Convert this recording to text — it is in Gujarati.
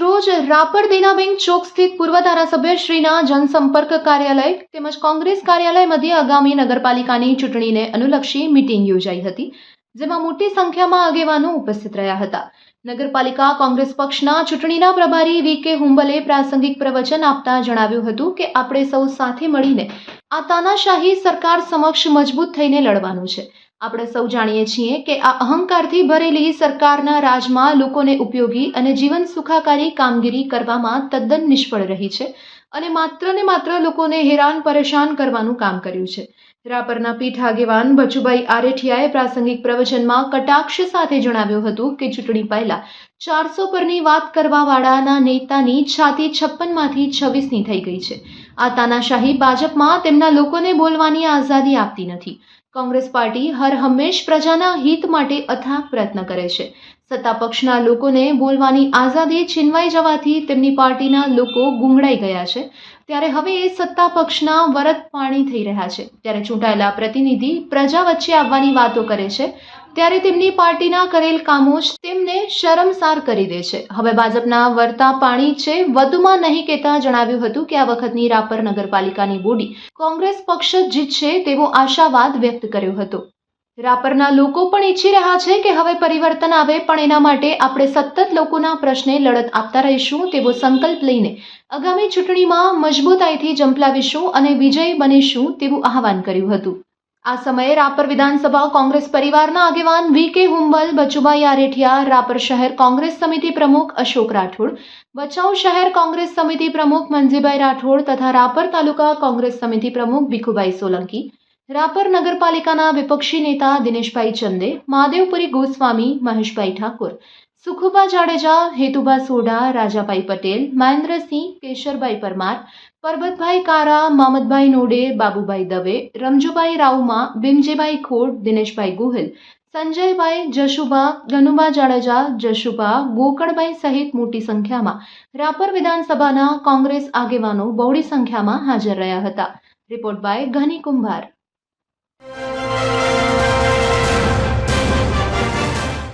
આજરોજ રાપર દેનાબેન ચોક સ્થિત પૂર્વ ધારાસભ્ય શ્રીના જનસંપર્ક કાર્યાલય તેમજ કોંગ્રેસ કાર્યાલય મધ્યે આગામી નગરપાલિકાની ચૂંટણીને અનુલક્ષી મિટિંગ યોજાઈ હતી, જેમાં મોટી સંખ્યામાં આગેવાનો ઉપસ્થિત રહ્યા હતા. નગરપાલિકા કોંગ્રેસ પક્ષના ચૂંટણીના પ્રભારી વી કે હુંબલે પ્રાસંગિક પ્રવચન આપતા જણાવ્યું હતું કે આપણે સૌ સાથે મળીને આ તાનાશાહી સરકાર સમક્ષ મજબૂત થઈને લડવાનું છે. આપણે સૌ જાણીએ છીએ કે આ અહંકારથી ભરેલી સરકારના રાજમાં લોકોને ઉપયોગી અને જીવન સુખાકારી કામગીરી કરવામાં તદ્દન નિષ્ફળ રહી છે. અને માત્ર ને માત્ર લોકોને હેરાન પરેશાન કરવાનું કામ કર્યું છે. રાપરના પીઠ આગેવાન બચુભાઈ આરેઠિયાએ પ્રાસંગિક પ્રવચનમાં કટાક્ષ સાથે જણાવ્યું હતું કે ચૂંટણી પહેલા ચારસો પરની વાત કરવાવાળાના નેતાની છાતી છપ્પનમાંથી છવ્વીસની થઈ ગઈ છે. આ તાનાશાહી ભાજપમાં તેમના લોકોને બોલવાની આઝાદી આપતી નથી. કોંગ્રેસ પાર્ટી હર હંમેશ પ્રજાના હિત માટે અથાગ પ્રયત્ન કરે છે. સત્તા પક્ષના લોકોને બોલવાની આઝાદી છીનવાઈ જવાથી તેમની પાર્ટીના લોકો ગુંગળાઈ ગયા છે. ત્યારે હવે એ સત્તા પક્ષના વરદ પાણી થઈ રહ્યા છે. ત્યારે ચૂંટાયેલા પ્રતિનિધિ પ્રજા વચ્ચે આવવાની વાતો કરે છે. ત્યારે તેમની પાર્ટીના કરેલ કામો જ તેમને શરમસાર કરી દે છે. હવે ભાજપના વરતા પાણી છે વધુમાં નહીં કહેતા જણાવ્યું હતું કે આ વખતની રાપર નગરપાલિકાની બોડી કોંગ્રેસ પક્ષ જ જીતશે તેવો આશાવાદ વ્યક્ત કર્યો હતો. રાપરના લોકો પણ ઈચ્છી રહ્યા છે કે હવે પરિવર્તન આવે, પણ એના માટે આપણે સતત લોકોના પ્રશ્ને લડત આપતા રહીશું તેવો સંકલ્પ લઈને આગામી ચૂંટણીમાં મજબૂતાઈથી જંપલાવીશું અને વિજયી બનીશું તેવું આહવાન કર્યું હતું. આ સમયે રાપર વિધાનસભા કોંગ્રેસ પરિવારના આગેવાન વી કે હુંબલ, બચુભાઈ આરેઠિયા, રાપર શહેર કોંગ્રેસ સમિતિ પ્રમુખ અશોક રાઠોડ ભચાઉ શહેર કોંગ્રેસ સમિતિ પ્રમુખ મંજીભાઈ રાઠોડ તથા રાપર તાલુકા કોંગ્રેસ સમિતિ પ્રમુખ ભીખુભાઈ સોલંકી રાપર નગરપાલિકાના વિપક્ષી નેતા દિનેશભાઈ ચંદે, મહાદેવપુરી ગોસ્વામી, મહેશભાઈ ઠાકોર સુખુભા જાડેજા હેતુભા સોઢા, રાજાભાઈ પટેલ, મહેન્દ્રસિંહ, કેશરભાઈ પરમાર, પરબતભાઈ કારા, મામદભાઈ નોડે, બાબુભાઈ દવે, રમજુભાઈ રાઉમા, ભીમજીભાઈ ખોડ, દિનેશભાઈ ગોહિલ, સંજયભાઈ જશુભા ગનુભા જાડેજા, જશુભા, ગોકળભાઈ સહિત મોટી સંખ્યામાં રાપર વિધાનસભાના કોંગ્રેસ આગેવાનો બહોળી સંખ્યામાં હાજર રહ્યા હતા. રિપોર્ટ બાય ઘની કુંભાર.